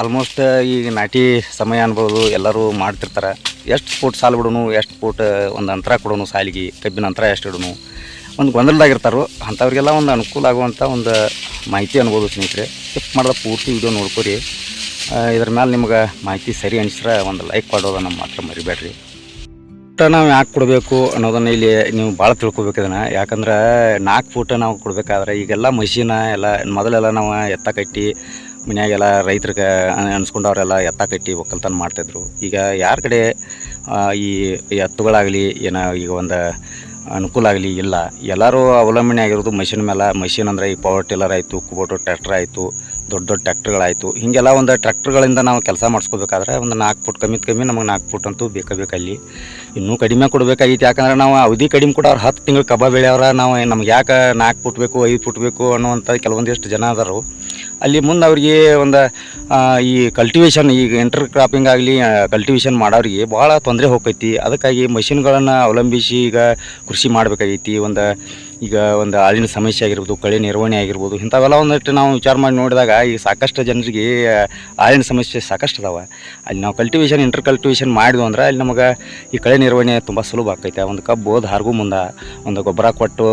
Almost ಈಗ ನಾಟಿ ಸಮಯ ಅನ್ಬೋದು, ಎಲ್ಲರೂ ಮಾಡ್ತಿರ್ತಾರೆ. ಎಷ್ಟು ಫೂಟ್ ಸಾಲು ಬಿಡೋನು, ಎಷ್ಟು ಫೂಟ್ ಒಂದು ಅಂತರ ಕೊಡೋನು ಸಾಲಿಗೆ, ಕಬ್ಬಿನ ಅಂತರ ಎಷ್ಟು ಇಡೋನು. ಒಂದು ಗೊಂದಲದಾಗಿರ್ತಾರೋ. ಅಂಥವ್ರಿಗೆಲ್ಲ ಒಂದು ಅನುಕೂಲ ಆಗುವಂಥ ಒಂದು ಮಾಹಿತಿ ಅನ್ಬೋದು ಸ್ನೇಹಿತರೆ. ಸ್ಕಿಪ್ ಮಾಡಿದ ಪೂರ್ತಿ ವಿಡಿಯೋ ನೋಡ್ಕೊರಿ. ಇದ್ರ ಮೇಲೆ ನಿಮ್ಗೆ ಮಾಹಿತಿ ಸರಿ ಅನಿಸ್ರೆ ಒಂದು ಲೈಕ್ ಮಾಡೋದನ್ನು ಮಾತ್ರ ಮರಿಬೇಡ್ರಿ. ಊಟ ನಾವು ಯಾಕೆ ಕೊಡಬೇಕು ಅನ್ನೋದನ್ನು ಇಲ್ಲಿ ನೀವು ಭಾಳ ತಿಳ್ಕೊಬೇಕು ಇದನ್ನು. ಯಾಕಂದ್ರೆ ನಾಲ್ಕು ಫೂಟ ನಾವು ಕೊಡಬೇಕಾದ್ರೆ ಈಗೆಲ್ಲ ಮಷೀನ ಎಲ್ಲ, ಮೊದಲೆಲ್ಲ ನಾವು ಎತ್ತ ಕಟ್ಟಿ ಮನ್ಯಾಗೆಲ್ಲ ರೈತರಿಗೆ ಅನ್ಸ್ಕೊಂಡವ್ರೆಲ್ಲ ಎತ್ತ ಕಟ್ಟಿ ಒಕ್ಕಲ್ತನ ಮಾಡ್ತಿದ್ರು. ಈಗ ಯಾರ ಕಡೆ ಈ ಎತ್ತುಗಳಾಗಲಿ, ಏನ ಈಗ ಒಂದು ಅನುಕೂಲ ಆಗಲಿ ಇಲ್ಲ. ಎಲ್ಲರೂ ಅವಲಂಬನೆ ಆಗಿರೋದು ಮಷಿನ್ ಮೇಲೆ ಮಷಿನ್ ಅಂದರೆ ಈ ಪವರ್ ಟಿಲ್ಲರ್ ಆಯಿತು ಕುಬೋಟು ಟ್ರ್ಯಾಕ್ಟರ್ ಆಯಿತು ದೊಡ್ಡ ದೊಡ್ಡ ಟ್ರ್ಯಾಕ್ಟರ್ಗಳಾಯಿತು ಹೀಗೆಲ್ಲ ಒಂದು ಟ್ರ್ಯಾಕ್ಟರ್ಗಳಿಂದ ನಾವು ಕೆಲಸ ಮಾಡಿಸ್ಕೋಬೇಕಾದ್ರೆ ಒಂದು ನಾಲ್ಕು ಫುಟ್ ಕಮ್ಮಿ ಕಮ್ಮಿ ನಮಗೆ ನಾಲ್ಕು ಫುಟ್ ಅಂತೂ ಬೇಕೇ ಬೇಕಲ್ಲಿ ಇನ್ನೂ ಕಡಿಮೆ ಕೊಡಬೇಕಾಗಿತ್ತು ಯಾಕಂದ್ರೆ ನಾವು ಅವಧಿ ಕಡಿಮೆ ಕೂಡ ಅವ್ರು ಹತ್ತು ತಿಂಗಳು ಕಬ್ಬ ಬೆಳೆಯವ್ರ ನಾವು ನಮ್ಗೆ ಯಾಕೆ ನಾಲ್ಕು ಫುಟ್ ಬೇಕು, ಐದು ಫುಟ್ ಬೇಕು ಅನ್ನುವಂಥ ಕೆಲವೊಂದಿಷ್ಟು ಜನ ಅದಾರು. ಅಲ್ಲಿ ಮುಂದೆ ಅವ್ರಿಗೆ ಒಂದು ಈ ಕಲ್ಟಿವೇಷನ್ ಈಗ ಇಂಟರ್ ಕ್ರಾಪಿಂಗ್ ಆಗಲಿ ಕಲ್ಟಿವೇಷನ್ ಮಾಡೋರಿಗೆ ಭಾಳ ತೊಂದರೆ ಹೋಗ್ತೈತಿ. ಅದಕ್ಕಾಗಿ ಮಷಿನ್ಗಳನ್ನು ಅವಲಂಬಿಸಿ ಈಗ ಕೃಷಿ ಮಾಡಬೇಕಾಗೈತಿ. ಒಂದು, ಈಗ ಒಂದು ಹಾಲಿನ ಸಮಸ್ಯೆ ಆಗಿರ್ಬೋದು, ಕಳೆ ನಿರ್ವಹಣೆ ಆಗಿರ್ಬೋದು, ಇಂಥವೆಲ್ಲ ಒಂದಷ್ಟು ನಾವು ವಿಚಾರ ಮಾಡಿ ನೋಡಿದಾಗ ಈಗ ಸಾಕಷ್ಟು ಜನರಿಗೆ ಹಾಲಿನ ಸಮಸ್ಯೆ ಸಾಕಷ್ಟು ಅದಾವೆ. ಅಲ್ಲಿ ನಾವು ಕಲ್ಟಿವೇಷನ್ ಇಂಟರ್ ಕಲ್ಟಿವೇಷನ್ ಮಾಡಿದ್ವು ಅಂದ್ರೆ ಅಲ್ಲಿ ನಮಗೆ ಈ ಕಳೆ ನಿರ್ವಹಣೆ ತುಂಬ ಸುಲಭ ಆಕೈತೆ ಒಂದು ಕಬ್ಬು ಹಾರ್ಗು ಮುಂದೆ, ಒಂದು ಗೊಬ್ಬರ ಕೊಟ್ಟು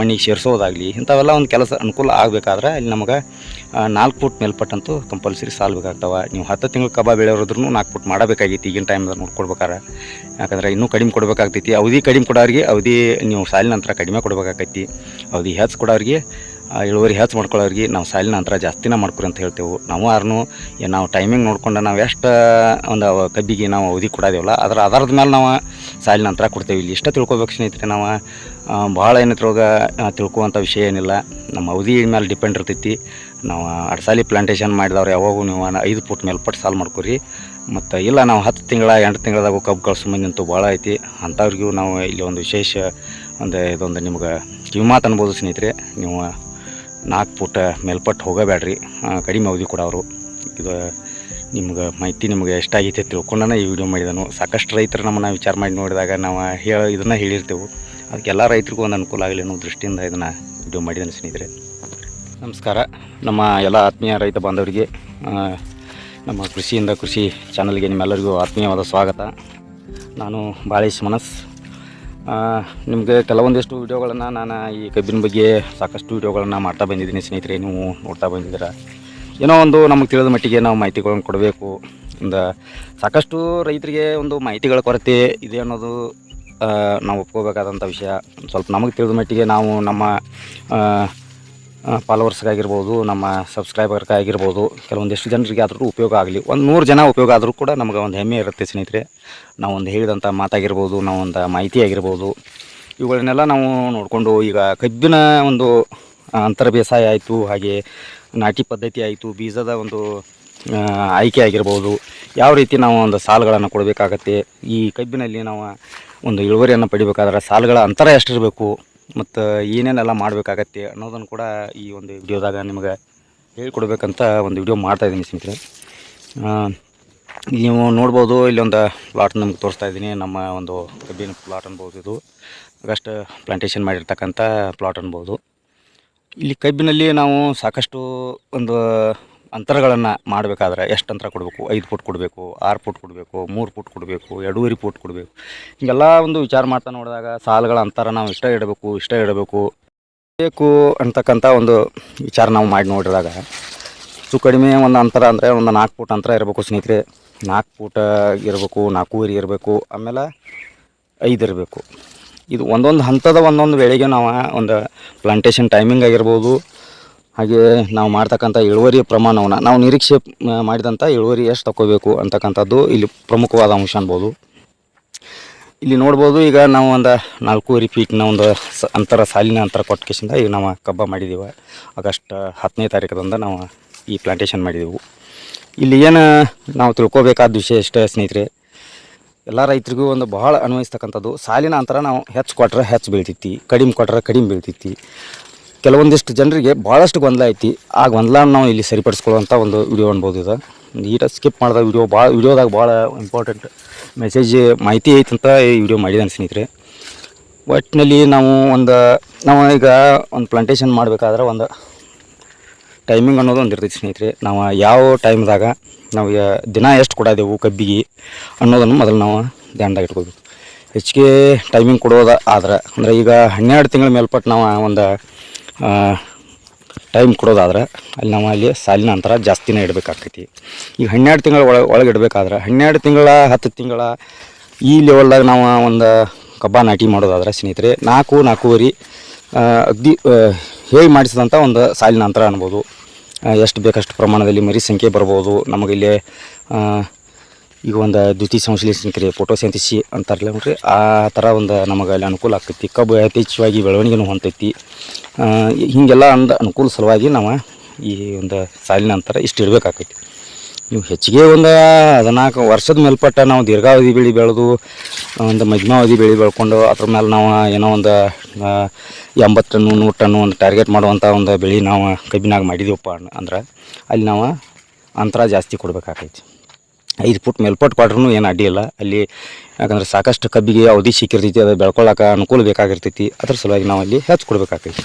ಮಣ್ಣಿಗೆ ಸೇರಿಸೋದಾಗಲಿ, ಇಂಥವೆಲ್ಲ ಒಂದು ಕೆಲಸ ಅನುಕೂಲ ಆಗಬೇಕಾದ್ರೆ ಅಲ್ಲಿ ನಮಗೆ ನಾಲ್ಕು ಫುಟ್ ಮೇಲ್ಪಟ್ಟಂತೂ ಕಂಪಲ್ಸರಿ ಸಾಲ್ ಬೇಕಾಗ್ತಾವೆ ನೀವು ಹತ್ತು ತಿಂಗಳು ಕಬಾಬ್ ಬೆಳೆಯೋರಿದ್ರು ನಾಲ್ಕು ಫುಟ್ ಮಾಡಬೇಕಾಗೈತಿ, ಈಗಿನ ಟೈಮ್ದಾಗ ನೋಡ್ಕೊಡ್ಬೇಕಾರೆ ಯಾಕಂದ್ರೆ ಇನ್ನೂ ಕಡಿಮೆ ಕೊಡಬೇಕಾಗ್ತೈತಿ. ಅವಧಿ ಕಡಿಮೆ ಕೊಡೋರಿಗೆ ಅವಧಿ ನೀವು ಸಾಲಿನ ನಂತರ ಕಡಿಮೆ ಕೊಡಬೇಕಾಗೈತಿ. ಅವಧಿ ಹೆಚ್ಚು ಕೊಡೋರಿಗೆ ಇಳುವರಿ ಹೆಚ್ಚು ಮಾಡ್ಕೊಳ್ಳೋರಿಗೆ ನಾವು ಸಾಲಿನ ನಂತರ ಜಾಸ್ತಿನ ಮಾಡ್ಕೊರಿ ಅಂತ ಹೇಳ್ತೇವೆ. ನಾವು ಆರ್ನು ಏನ್ ನಾವು ಟೈಮಿಂಗ್ ನೋಡ್ಕೊಂಡು ನಾವು ಎಷ್ಟು ಒಂದು ಕಬ್ಬಿಗೆ ನಾವು ಅವಧಿ ಕೊಡೋದೇವಲ್ಲ, ಅದರ ಆಧಾರದ ಮೇಲೆ ನಾವು ಸಾಲಿನ ನಂತರ ಕೊಡ್ತೇವೆ. ಇಲ್ಲಿ ಇಷ್ಟ ತಿಳ್ಕೊಬೇಕು ಸ್ನೇಹಿತರೆ ನಾವು. ಭಾಳ ಏನತ್ರೊಳಗೆ ತಿಳ್ಕೊವಂಥ ವಿಷಯ ಏನಿಲ್ಲ. ನಮ್ಮ ಅವಧಿ ಮೇಲೆ ಡಿಪೆಂಡ್ ಇರ್ತೈತಿ. ನಾವು ಅಡ್ಸಾಲಿ ಪ್ಲಾಂಟೇಷನ್ ಮಾಡಿದವ್ರು ಯಾವಾಗೂ ನೀವು ಐದು ಫುಟ್ ಮೇಲ್ಪಟ್ಟು ಸಾಲ್ ಮಾಡ್ಕೊರಿ. ಮತ್ತು ಇಲ್ಲ ನಾವು ಹತ್ತು ತಿಂಗಳ, ಎಂಟು ತಿಂಗಳದಾಗ ಕಬ್ಬು ಕಳ್ಸು ಮಂದಿ ಅಂತೂ ಭಾಳ ಐತಿ. ಅಂಥವ್ರಿಗೂ ನಾವು ಇಲ್ಲಿ ಒಂದು ವಿಶೇಷ ಒಂದು ಇದೊಂದು ನಿಮ್ಗೆ ಕಿವಿಮಾತು ಅನ್ಬೋದು ಸ್ನೇಹಿತರೆ. ನೀವು ನಾಲ್ಕು ಫುಟ್ ಮೇಲ್ಪಟ್ಟು ಹೋಗಬೇಡ್ರಿ. ಕಡಿಮೆ ಅವಧಿ ಕೊಡೋರು. ಇದು ನಿಮ್ಗೆ ಮಾಹಿತಿ ನಿಮ್ಗೆ ಎಷ್ಟಾಗೈತೆ ತಿಳ್ಕೊಂಡನ ಈ ವಿಡಿಯೋ ಮಾಡಿದನು. ಸಾಕಷ್ಟು ರೈತರು ನಮ್ಮನ್ನು ವಿಚಾರ ಮಾಡಿ ನೋಡಿದಾಗ ನಾವು ಹೇಳ, ಇದನ್ನು ಹೇಳಿರ್ತೇವೆ. ಅದಕ್ಕೆಲ್ಲ ರೈತರಿಗೂ ಒಂದು ಅನುಕೂಲ ಆಗಲಿ ಅನ್ನೋ ದೃಷ್ಟಿಯಿಂದ ಇದನ್ನು ವಿಡಿಯೋ ಮಾಡಿದ್ದೇನೆ ಸ್ನೇಹಿತರೆ. ನಮಸ್ಕಾರ. ನಮ್ಮ ಎಲ್ಲ ಆತ್ಮೀಯ ರೈತ ಬಾಂಧವರಿಗೆ ನಮ್ಮ ಕೃಷಿಯಿಂದ ಕೃಷಿ ಚಾನಲ್ಗೆ ನಿಮ್ಮೆಲ್ಲರಿಗೂ ಆತ್ಮೀಯವಾದ ಸ್ವಾಗತ. ನಾನು ಬಾಳೇಶ್ ಮನಸ್. ನಿಮಗೆ ಕೆಲವೊಂದಿಷ್ಟು ವಿಡಿಯೋಗಳನ್ನು ನಾನು ಈ ಕಬ್ಬಿನ ಬಗ್ಗೆ ಸಾಕಷ್ಟು ವಿಡಿಯೋಗಳನ್ನು ಮಾಡ್ತಾ ಬಂದಿದ್ದೀನಿ ಸ್ನೇಹಿತರೆ. ನೀವು ನೋಡ್ತಾ ಬಂದಿದ್ದೀರ. ಏನೋ ಒಂದು ನಮಗೆ ತಿಳಿದ ಮಟ್ಟಿಗೆ ನಾವು ಮಾಹಿತಿಗಳನ್ನು ಕೊಡಬೇಕು. ಒಂದು ಸಾಕಷ್ಟು ರೈತರಿಗೆ ಒಂದು ಮಾಹಿತಿಗಳ ಕೊರತೆ ಇದೆ ಅನ್ನೋದು ನಾವು ಒಪ್ಕೋಬೇಕಾದಂಥ ವಿಷಯ. ಸ್ವಲ್ಪ ನಮಗೆ ತಿಳಿದ ಮಟ್ಟಿಗೆ ನಾವು ನಮ್ಮ ಫಾಲೋವರ್ಸ್ಗಾಗಿರ್ಬೋದು ನಮ್ಮ ಸಬ್ಸ್ಕ್ರೈಬರ್ಗಾಗಿರ್ಬೋದು ಕೆಲವೊಂದಿಷ್ಟು ಜನರಿಗೆ ಆದರೂ ಉಪಯೋಗ ಆಗಲಿ. ಒಂದು ನೂರು ಜನ ಉಪಯೋಗ ಆದರೂ ಕೂಡ ನಮಗೆ ಒಂದು ಹೆಮ್ಮೆ ಇರುತ್ತೆ ಸ್ನೇಹಿತರೆ. ನಾವು ಒಂದು ಹೇಳಿದಂಥ ಮಾತಾಗಿರ್ಬೋದು, ನಾವು ಒಂದು ಮಾಹಿತಿ ಆಗಿರ್ಬೋದು ಇವುಗಳನ್ನೆಲ್ಲ ನಾವು ನೋಡಿಕೊಂಡು ಈಗ ಕಬ್ಬಿನ ಒಂದು ಅಂತರ ಬೇಸಾಯ ಆಯಿತು, ಹಾಗೆ ನಾಟಿ ಪದ್ಧತಿ ಆಯಿತು, ಬೀಜದ ಒಂದು ಆಯ್ಕೆ ಆಗಿರ್ಬೋದು. ಯಾವ ರೀತಿ ನಾವು ಒಂದು ಸಾಲುಗಳನ್ನು ಕೊಡಬೇಕಾಗತ್ತೆ? ಈ ಕಬ್ಬಿನಲ್ಲಿ ನಾವು ಒಂದು ಇಳುವರಿಯನ್ನು ಪಡಿಬೇಕಾದ್ರೆ ಸಾಲುಗಳ ಅಂತರ ಎಷ್ಟಿರಬೇಕು? ಮತ್ತು ಏನೇನೆಲ್ಲ ಮಾಡಬೇಕಾಗತ್ತೆ ಅನ್ನೋದನ್ನು ಕೂಡ ಈ ಒಂದು ವಿಡಿಯೋದಾಗ ನಿಮಗೆ ಹೇಳ್ಕೊಡ್ಬೇಕಂತ ಒಂದು ವಿಡಿಯೋ ಮಾಡ್ತಾಯಿದ್ದೀನಿ ಸ್ನೇಹಿತರೆ. ನೀವು ನೋಡ್ಬೋದು, ಇಲ್ಲೊಂದು ಪ್ಲಾಟ್ ನಮ್ಗೆ ತೋರಿಸ್ತಾ ಇದ್ದೀನಿ. ನಮ್ಮ ಒಂದು ಕಬ್ಬಿನ ಪ್ಲಾಟ್ ಅನ್ಬೋದು ಇದು. ಆಗಸ್ಟ್ ಪ್ಲಾಂಟೇಶನ್ ಮಾಡಿರ್ತಕ್ಕಂಥ ಪ್ಲಾಟ್ ಅನ್ಬೋದು. ಇಲ್ಲಿ ಕಬ್ಬಿನಲ್ಲಿ ನಾವು ಸಾಕಷ್ಟು ಒಂದು ಅಂತರಗಳನ್ನು ಮಾಡಬೇಕಾದ್ರೆ ಎಷ್ಟು ಅಂತರ ಕೊಡಬೇಕು? ಐದು ಫುಟ್ ಕೊಡಬೇಕು, ಆರು ಫುಟ್ ಕೊಡಬೇಕು, ಮೂರು ಫುಟ್ ಕೊಡಬೇಕು, ಎರಡೂವರೆ ಫುಟ್ ಕೊಡಬೇಕು. ಹೀಗೆಲ್ಲ ಒಂದು ವಿಚಾರ ಮಾಡ್ತಾ ನೋಡಿದಾಗ ಸಾಲುಗಳ ಅಂತರ ನಾವು ಇಷ್ಟ ಇಡಬೇಕು ಇಷ್ಟ ಇಡಬೇಕು. ಬೇಕು ಅಂತಕ್ಕಂಥ ಒಂದು ವಿಚಾರ ನಾವು ಮಾಡಿ ನೋಡಿದಾಗ ಹೆಚ್ಚು ಕಡಿಮೆ ಒಂದು ಅಂತರ ಅಂದರೆ ಒಂದು ನಾಲ್ಕು ಫುಟ್ ಅಂತರ ಇರಬೇಕು ಸ್ನೇಹಿತರೆ. ನಾಲ್ಕು ಫೂಟ ಇರಬೇಕು, ನಾಲ್ಕೂವರೆ ಇರಬೇಕು, ಆಮೇಲೆ ಐದು ಇರಬೇಕು. ಇದು ಒಂದೊಂದು ಹಂತದ ಒಂದೊಂದು ವೇಳೆಗೆ ನಾವು ಒಂದು ಪ್ಲಾಂಟೇಶನ್ ಟೈಮಿಂಗ್ ಆಗಿರ್ಬೋದು ಹಾಗೆ ನಾವು ಮಾಡ್ತಕ್ಕಂಥ ಇಳುವರಿ ಪ್ರಮಾಣವನ್ನು, ನಾವು ನಿರೀಕ್ಷೆ ಮಾಡಿದಂಥ ಇಳುವರಿ ಎಷ್ಟು ತಗೋಬೇಕು ಅಂತಕ್ಕಂಥದ್ದು ಇಲ್ಲಿ ಪ್ರಮುಖವಾದ ಅಂಶ ಅನ್ಬೋದು. ಇಲ್ಲಿ ನೋಡ್ಬೋದು ಈಗ ನಾವು ಒಂದು ನಾಲ್ಕೂವರೆ ಫೀಟ್ನ ಒಂದು ಸ, ಅಂತರ, ಸಾಲಿನ ಅಂತರ ಕೊಟ್ಟಕೇಶಿಂದ ಈಗ ನಾವು ಕಬ್ಬ ಮಾಡಿದ್ದೀವಿ ಆಗಸ್ಟ್ ಹತ್ತನೇ ತಾರೀಕದಿಂದ ನಾವು ಈ ಪ್ಲಾಂಟೇಶನ್ ಮಾಡಿದೆವು. ಇಲ್ಲಿ ಏನು ನಾವು ತಿಳ್ಕೊಬೇಕಾದ ವಿಷಯ ಎಷ್ಟೇ ಸ್ನೇಹಿತರೆ, ಎಲ್ಲ ರೈತರಿಗೂ ಒಂದು ಬಹಳ ಅನ್ವಯಿಸ್ತಕ್ಕಂಥದ್ದು, ಸಾಲಿನ ಅಂತರ ನಾವು ಹೆಚ್ಚು ಕೊಟ್ಟರೆ ಹೆಚ್ಚು ಬೀಳ್ತೈತಿ, ಕಡಿಮೆ ಕೊಟ್ಟರೆ ಕಡಿಮೆ ಬೀಳ್ತೈತಿ. ಕೆಲವೊಂದಿಷ್ಟು ಜನರಿಗೆ ಭಾಳಷ್ಟು ಗೊಂದಲ ಐತಿ. ಆ ಗೊಂದಲ ನಾವು ಇಲ್ಲಿ ಸರಿಪಡಿಸ್ಕೊಳ್ಳುವಂಥ ಒಂದು ವಿಡಿಯೋ ಅನ್ಬೋದು ಇದು. ನೀಟ ಸ್ಕಿಪ್ ಮಾಡಿದ ವಿಡಿಯೋ ಭಾಳ ವಿಡಿಯೋದಾಗ ಭಾಳ ಇಂಪಾರ್ಟೆಂಟ್ ಮೆಸೇಜ್ ಮಾಹಿತಿ ಐತಂತ ಈ ವಿಡಿಯೋ ಮಾಡಿದ್ದಾನೆ ಸ್ನೇಹಿತರೆ. ಒಟ್ಟಿನಲ್ಲಿ ನಾವು ಒಂದು, ನಾವು ಈಗ ಒಂದು ಪ್ಲಾಂಟೇಶನ್ ಮಾಡಬೇಕಾದ್ರೆ ಒಂದು ಟೈಮಿಂಗ್ ಅನ್ನೋದು ಒಂದು ಇರ್ತೈತಿ ಸ್ನೇಹಿತರೆ. ನಾವು ಯಾವ ಟೈಮ್ದಾಗ ನಾವು ದಿನ ಎಷ್ಟು ಕೊಡೋದೆವು ಕಬ್ಬಿಗೆ ಅನ್ನೋದನ್ನು ಮೊದಲು ನಾವು ಧ್ಯಾನದಾಗ ಇಟ್ಕೋಬೇಕು. ಹೆಚ್ಚಿಗೆ ಟೈಮಿಂಗ್ ಕೊಡೋದು ಆದ್ರೆ, ಅಂದರೆ ಈಗ ಹನ್ನೆರಡು ತಿಂಗಳ ಮೇಲ್ಪಟ್ಟು ನಾವು ಒಂದು ಟೈಮ್ ಕೊಡೋದಾದ್ರೆ ಅಲ್ಲಿ ನಾವು ಅಲ್ಲಿ ಸಾಲಿನ ಅಂತರ ಜಾಸ್ತಿನೇ ಇಡಬೇಕಾಗ್ತೈತಿ. ಈಗ ಹನ್ನೆರಡು ತಿಂಗಳ ಒಳಗೆ ಒಳಗೆ ಇಡಬೇಕಾದ್ರೆ ಹನ್ನೆರಡು ತಿಂಗಳ, ಹತ್ತು ತಿಂಗಳ ಈ ಲೆವೆಲ್ದಾಗ ನಾವು ಒಂದು ಕಬ್ಬ ನಾಟಿ ಮಾಡೋದಾದ್ರೆ ಸ್ನೇಹಿತರೆ, ನಾಲ್ಕು, ನಾಲ್ಕೂವರೆ ಅಗ್ದಿ ಹೇಗೆ ಮಾಡಿಸಿದಂಥ ಒಂದು ಸಾಲಿನ ಅಂತರ ಅನ್ಬೋದು. ಎಷ್ಟು ಬೇಕಷ್ಟು ಪ್ರಮಾಣದಲ್ಲಿ ಮರಿ ಸಂಖ್ಯೆ ಬರ್ಬೋದು, ನಮಗಿಲ್ಲಿ ಈಗ ಒಂದು ದ್ವಿತಿ ಸಂಶ್ಲೇಷಣೆ ಕ್ರಿಯೆ ಫೋಟೋಸೆಂತಿಸಿ ಅಂತಾರಲ್ಲ ನೋಡ್ರಿ, ಆ ಥರ ಒಂದು ನಮಗೆ ಅಲ್ಲಿ ಅನುಕೂಲ ಆಗ್ತೈತಿ. ಕಬ್ಬು ಯಥೇಚ್ಛವಾಗಿ ಬೆಳವಣಿಗೆನೂ ಹೊಂತೈತಿ. ಹೀಗೆಲ್ಲ ಅಂದ ಅನುಕೂಲ ಸಲುವಾಗಿ ನಾವು ಈ ಒಂದು ಸಾಲಿನ ಅಂತರ ಇಷ್ಟು ಇಡಬೇಕಾಕೈತಿ. ನೀವು ಹೆಚ್ಚಿಗೆ ಒಂದು ಹದಿನಾಲ್ಕು ವರ್ಷದ ಮೇಲ್ಪಟ್ಟ ನಾವು ದೀರ್ಘಾವಧಿ ಬೆಳೆ ಬೆಳೆದು, ಒಂದು ಮಧ್ಯಮಾವಧಿ ಬೆಳೆ ಬೆಳ್ಕೊಂಡು, ಅದ್ರ ಮೇಲೆ ನಾವು ಏನೋ ಒಂದು ಎಂಬತ್ತು ಟನ್ನು, ನೂರು ಟನ್ನು ಒಂದು ಟಾರ್ಗೆಟ್ ಮಾಡುವಂಥ ಒಂದು ಬೆಳೆ ನಾವು ಕಬ್ಬಿನಾಗ ಮಾಡಿದೀವಪ್ಪ ಅಂದ್ರೆ, ಅಲ್ಲಿ ನಾವು ಅಂತರ ಜಾಸ್ತಿ ಕೊಡಬೇಕಾಗೈತಿ ಐದು ಫುಟ್ ಮೇಲ್ಪಟ್ಟು ಕೊಟ್ರೂ ಏನು ಅಡ್ಡಿ ಇಲ್ಲ. ಅಲ್ಲಿ ಯಾಕಂದ್ರೆ ಸಾಕಷ್ಟು ಕಬ್ಬಿಗೆ ಅವಧಿ ಸಿಕ್ಕಿರ್ತೈತಿ, ಅದು ಬೆಳ್ಕೊಳ್ಳೋಕೆ ಅನುಕೂಲ ಬೇಕಾಗಿರ್ತೈತಿ. ಅದ್ರ ಸಲುವಾಗಿ ನಾವು ಅಲ್ಲಿ ಹೆಚ್ಚು ಕೊಡ್ಬೇಕಾಗ್ತೈತಿ.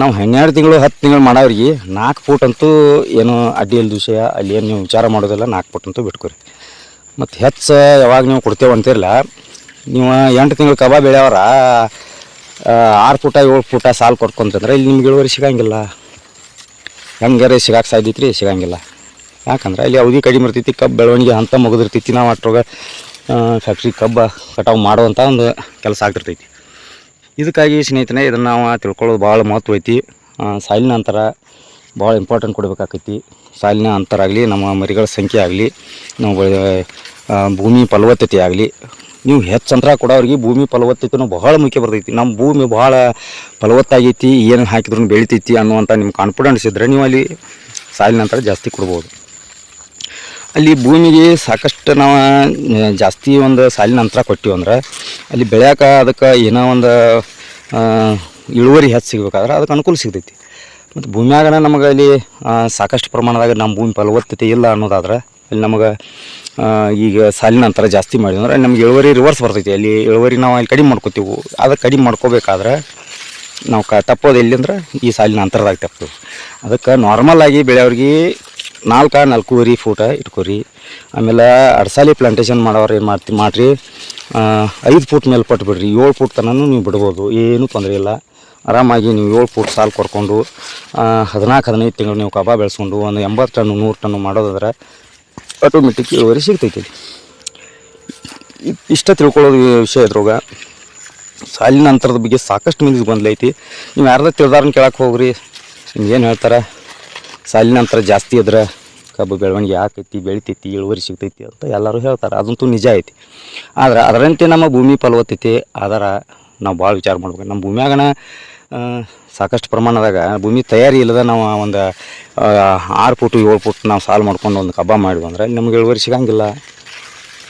ನಾವು ಹನ್ನೆರಡು ತಿಂಗಳು, ಹತ್ತು ತಿಂಗಳು ಮಾಡೋರಿಗೆ ನಾಲ್ಕು ಫೂಟ್ ಅಂತೂ ಏನು ಅಡ್ಡಿ ಇಲ್ಲದ ವಿಷಯ. ಅಲ್ಲಿ ಏನು ನೀವು ವಿಚಾರ ಮಾಡೋದಿಲ್ಲ ನಾಲ್ಕು ಫುಟ್ ಅಂತೂ ಬಿಟ್ಕೊರಿ. ಮತ್ತು ಹೆಚ್ಚು ಯಾವಾಗ ನೀವು ಕೊಡ್ತೇವೆ ಅಂತಿರಲ್ಲ ನೀವು ಎಂಟು ತಿಂಗಳು ಕಬಾಬ್ ಬೆಳೆಯವ್ರ ಆರು ಫುಟ ಏಳು ಫುಟ ಸಾಲು ಕೊಟ್ಕೊಂತಂದ್ರೆ ಇಲ್ಲಿ ನಿಮ್ಗೆ ಇಳುವರಿ ಸಿಗಂಗಿಲ್ಲ. ಹೆಂಗಾರೆ ಸಿಗಾಕೆ ಸಾಧ್ಯತ್ರಿ ಸಿಗಂಗಿಲ್ಲ. ಯಾಕಂದ್ರೆ ಅಲ್ಲಿ ಅವಧಿ ಕಡಿಮೆ ಇರ್ತೈತಿ, ಕಬ್ಬು ಬೆಳವಣಿಗೆ ಅಂತ ಮುಗಿದಿರ್ತೈತಿ. ನಾವು ಅಟ್ರೊಳಗೆ ಫ್ಯಾಕ್ಟ್ರಿ ಕಬ್ಬು ಕಟಾವು ಮಾಡುವಂಥ ಒಂದು ಕೆಲಸ ಆಗ್ತಿರ್ತೈತಿ. ಇದಕ್ಕಾಗಿ ಸ್ನೇಹಿತನೇ, ಇದನ್ನು ನಾವು ತಿಳ್ಕೊಳ್ಳೋದು ಭಾಳ ಮಹತ್ವ ಐತಿ. ಸಾಲಿನ ಅಂತರ ಭಾಳ ಇಂಪಾರ್ಟೆಂಟ್ ಕೊಡಬೇಕಾಕೈತಿ. ಸಾಲಿನ ಅಂತರ ಆಗಲಿ, ನಮ್ಮ ಮರಿಗಳ ಸಂಖ್ಯೆ ಆಗಲಿ, ನಾವು ಭೂಮಿ ಫಲವತ್ತತೆ ಆಗಲಿ, ನೀವು ಹೆಚ್ಚು ಅಂತರ ಕೊಡೋರಿಗೆ ಭೂಮಿ ಫಲವತ್ತತೆನೂ ಬಹಳ ಮುಖ್ಯ ಬರ್ತೈತಿ. ನಮ್ಮ ಭೂಮಿ ಭಾಳ ಫಲವತ್ತಾಗೈತಿ, ಏನು ಹಾಕಿದ್ರು ಬೆಳಿತೈತಿ ಅನ್ನುವಂಥ ನಿಮ್ಮ ಕಾನ್ಫಿಡೆನ್ಸ್ ಇದ್ದರೆ ನೀವು ಅಲ್ಲಿ ಸಾಲಿನ ಅಂತರ ಜಾಸ್ತಿ ಕೊಡ್ಬೋದು. ಅಲ್ಲಿ ಭೂಮಿಗೆ ಸಾಕಷ್ಟು ನಾವು ಜಾಸ್ತಿ ಒಂದು ಸಾಲಿನ ಅಂತರ ಕೊಟ್ಟಿವಿ ಅಂದ್ರೆ, ಅಲ್ಲಿ ಬೆಳ್ಯಾಕ ಅದಕ್ಕೆ ಏನೋ ಒಂದು ಇಳುವರಿ ಹೆಚ್ಚು ಸಿಗಬೇಕಾದ್ರೆ ಅದಕ್ಕೆ ಅನುಕೂಲ ಸಿಗ್ತೈತಿ. ಮತ್ತು ಭೂಮಿಯಾಗನ ನಮಗೆ ಅಲ್ಲಿ ಸಾಕಷ್ಟು ಪ್ರಮಾಣದಾಗ ನಮ್ಮ ಭೂಮಿ ಫಲವತ್ತತೆ ಇಲ್ಲ ಅನ್ನೋದಾದ್ರೆ, ಅಲ್ಲಿ ನಮಗೆ ಈಗ ಸಾಲಿನ ಅಂತರ ಜಾಸ್ತಿ ಮಾಡಿದ್ವಿ ಅಂದ್ರೆ ನಮ್ಗೆ ಇಳುವರಿ ರಿವರ್ಸ್ ಬರ್ತೈತಿ. ಅಲ್ಲಿ ಇಳುವರಿ ನಾವು ಅಲ್ಲಿ ಕಡಿಮೆ ಮಾಡ್ಕೋತೀವಿ. ಅದಕ್ಕೆ ಕಡಿಮೆ ಮಾಡ್ಕೋಬೇಕಾದ್ರೆ ನಾವು ಕ ತಪ್ಪೋದು ಎಲ್ಲಿ ಅಂದ್ರೆ, ಈ ಸಾಲಿನ ಅಂತರದಾಗ ತಪ್ಪು ಅದಕ್ಕೆ ನಾರ್ಮಲ್ ಆಗಿ ಬೆಳೆಯವ್ರಿಗೆ ನಾಲ್ಕು, ನಾಲ್ಕೂವರೆ ಫೂಟ ಇಟ್ಕೊರಿ. ಆಮೇಲೆ ಅಡ್ಸಾಲಿ ಪ್ಲಾಂಟೇಶನ್ ಮಾಡೋರು ಏನು ಮಾಡ್ತಿ, ಮಾಡಿರಿ. ಐದು ಫೂಟ್ ಮೇಲೆ ಪಟ್ಟು ಬಿಡ್ರಿ ಏಳು ಫೂಟ್ ತನೂ ನೀವು ಬಿಡ್ಬೋದು. ಏನೂ ತೊಂದರೆ ಇಲ್ಲ. ಆರಾಮಾಗಿ ನೀವು ಏಳು ಫೂಟ್ ಸಾಲು ಕೊರ್ಕೊಂಡು ಹದಿನಾಲ್ಕು, ಹದಿನೈದು ತಿಂಗಳು ನೀವು ಕಬಾ ಬೆಳೆಸ್ಕೊಂಡು ಒಂದು ಎಂಬತ್ತು ಟನ್ನು, ನೂರು ಟನ್ನು ಮಾಡೋದಾದ್ರೆ ಆಟೋಮೆಟಿಕ್ ಇಳುವರಿ ಸಿಗ್ತೈತಿ. ಇಷ್ಟ ತಿಳ್ಕೊಳ್ಳೋದು ವಿಷಯ ಇದ್ರೊಳಗೆ ಸಾಲಿನ ಅಂತರದ ಬಗ್ಗೆ ಸಾಕಷ್ಟು ಮಂದಿಗೆ ಬಂದ್ಲೈತಿ. ನೀವು ಯಾರ್ದ ತಿಳಿದಾರನ್ನ ಕೇಳಕ್ಕೆ ಹೋಗ್ರಿ. ನಿಮ್ಗೆ ಏನು ಹೇಳ್ತಾರೆ? ಸಾಲಿನ ನಂತರ ಜಾಸ್ತಿ ಇದ್ರೆ ಕಬ್ಬು ಬೆಳವಣಿಗೆ ಆಕೈತಿ, ಬೆಳಿತೈತಿ, ಇಳುವರಿ ಸಿಗ್ತೈತಿ ಅಂತ ಎಲ್ಲರೂ ಹೇಳ್ತಾರೆ. ಅದಂತೂ ನಿಜ ಐತಿ. ಆದ್ರೆ ಅದರಂತೆ ನಮ್ಮ ಭೂಮಿ ಫಲವತ್ತತೆ ಆದರ ನಾವು ಭಾಳ ವಿಚಾರ ಮಾಡ್ಬೇಕು. ನಮ್ಮ ಭೂಮಿಯಾಗನ ಸಾಕಷ್ಟು ಪ್ರಮಾಣದಾಗ ಭೂಮಿ ತಯಾರಿ ಇಲ್ಲದ ನಾವು ಒಂದು ಆರು ಫುಟ್, ಏಳು ಫುಟ್ ನಾವು ಸಾಲು ಮಾಡ್ಕೊಂಡು ಒಂದು ಕಬ್ಬ ಮಾಡಿದ್ವಿ ಅಂದ್ರೆ ನಮ್ಗೆ ಇಳುವರಿ ಸಿಗಂಗಿಲ್ಲ.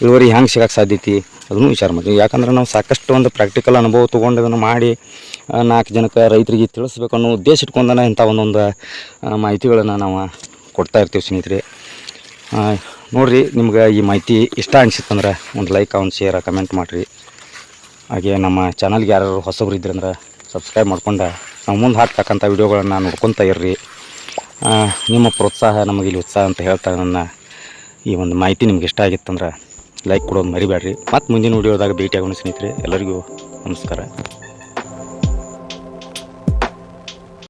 ಇಳುವರಿ ಹೆಂಗೆ ಸಿಗಕ್ಕೆ ಸಾಧ್ಯತೆ? ಅದನ್ನು ವಿಚಾರ ಮಾಡ್ತೀವಿ. ಯಾಕಂದ್ರೆ ನಾವು ಸಾಕಷ್ಟು ಒಂದು ಪ್ರಾಕ್ಟಿಕಲ್ ಅನುಭವ ತೊಗೊಂಡು ಅದನ್ನು ಮಾಡಿ ನಾಲ್ಕು ಜನಕ್ಕೆ ರೈತರಿಗೆ ತಿಳಿಸ್ಬೇಕು ಅನ್ನೋ ಉದ್ದೇಶ ಇಟ್ಕೊಂಡನ ಇಂಥ ಒಂದೊಂದು ಮಾಹಿತಿಗಳನ್ನು ನಾವು ಕೊಡ್ತಾ ಇರ್ತೀವಿ ಸ್ನೇಹಿತರೆ. ನೋಡಿರಿ, ನಿಮ್ಗೆ ಈ ಮಾಹಿತಿ ಇಷ್ಟ ಅನ್ಸಿತ್ತಂದ್ರೆ ಒಂದು ಲೈಕ್ ಒಂದು ಶೇರ್ ಕಮೆಂಟ್ ಮಾಡಿರಿ. ಹಾಗೆ ನಮ್ಮ ಚಾನಲ್ಗೆ ಯಾರು ಹೊಸಬ್ರು ಇದ್ರಂದ್ರೆ ಸಬ್ಸ್ಕ್ರೈಬ್ ಮಾಡ್ಕೊಂಡು ನಾವು ಮುಂದೆ ಹಾಕ್ತಕ್ಕಂಥ ವಿಡಿಯೋಗಳನ್ನು ನೋಡ್ಕೊತಾ ಇರ್ರಿ. ನಿಮ್ಮ ಪ್ರೋತ್ಸಾಹ ನಮಗೆ ಇಲ್ಲಿ ಉತ್ಸಾಹ ಅಂತ ಹೇಳ್ತಾ ನನ್ನ ಈ ಒಂದು ಮಾಹಿತಿ ನಿಮ್ಗೆ ಇಷ್ಟ ಆಗಿತ್ತಂದ್ರೆ ಲೈಕ್ ಕೊಡೋದು ಮರಿಬೇಡ್ರಿ. ಮತ್ತು ಮುಂದಿನ ವಿಡಿಯೋದಾಗ ಭೇಟಿಯಾಗೋಣ ಸ್ನೇಹಿತರೆ. ಎಲ್ಲರಿಗೂ ನಮಸ್ಕಾರ.